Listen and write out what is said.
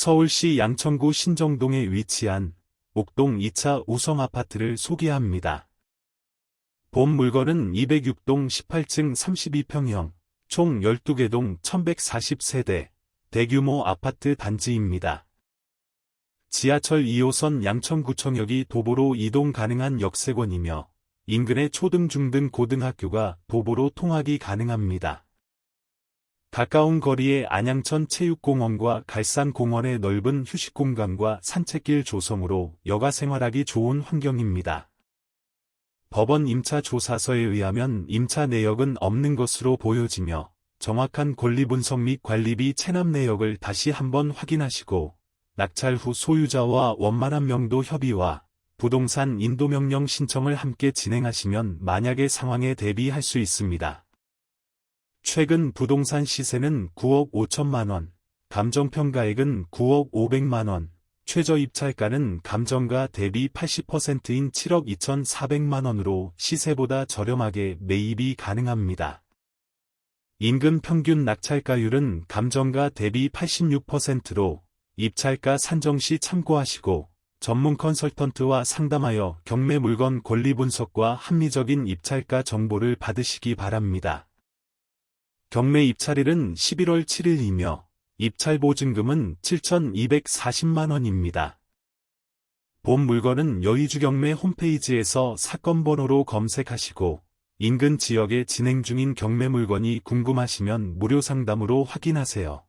서울시 양천구 신정동에 위치한 옥동 2차 우성 아파트를 소개합니다. 본 물건은 206동 18층 32평형, 총 12개 동 1140세대, 대규모 아파트 단지입니다. 지하철 2호선 양천구청역이 도보로 이동 가능한 역세권이며 인근의 초등 중등 고등학교가 도보로 통학이 가능합니다. 가까운 거리에 안양천 체육공원과 갈산공원의 넓은 휴식공간과 산책길 조성으로 여가 생활하기 좋은 환경입니다. 법원 임차 조사서에 의하면 임차 내역은 없는 것으로 보여지며 정확한 권리 분석 및 관리비 체납 내역을 다시 한번 확인하시고 낙찰 후 소유자와 원만한 명도 협의와 부동산 인도명령 신청을 함께 진행하시면 만약의 상황에 대비할 수 있습니다. 최근 부동산 시세는 9억 5천만 원, 감정평가액은 9억 5백만 원, 최저 입찰가는 감정가 대비 80%인 7억 2천4백만 원으로 시세보다 저렴하게 매입이 가능합니다. 임금 평균 낙찰가율은 감정가 대비 86%로 입찰가 산정 시 참고하시고 전문 컨설턴트와 상담하여 경매 물건 권리 분석과 합리적인 입찰가 정보를 받으시기 바랍니다. 경매 입찰일은 11월 7일이며 입찰 보증금은 7,240만 원입니다. 본 물건은 여의주 경매 홈페이지에서 사건 번호로 검색하시고 인근 지역에 진행 중인 경매 물건이 궁금하시면 무료 상담으로 확인하세요.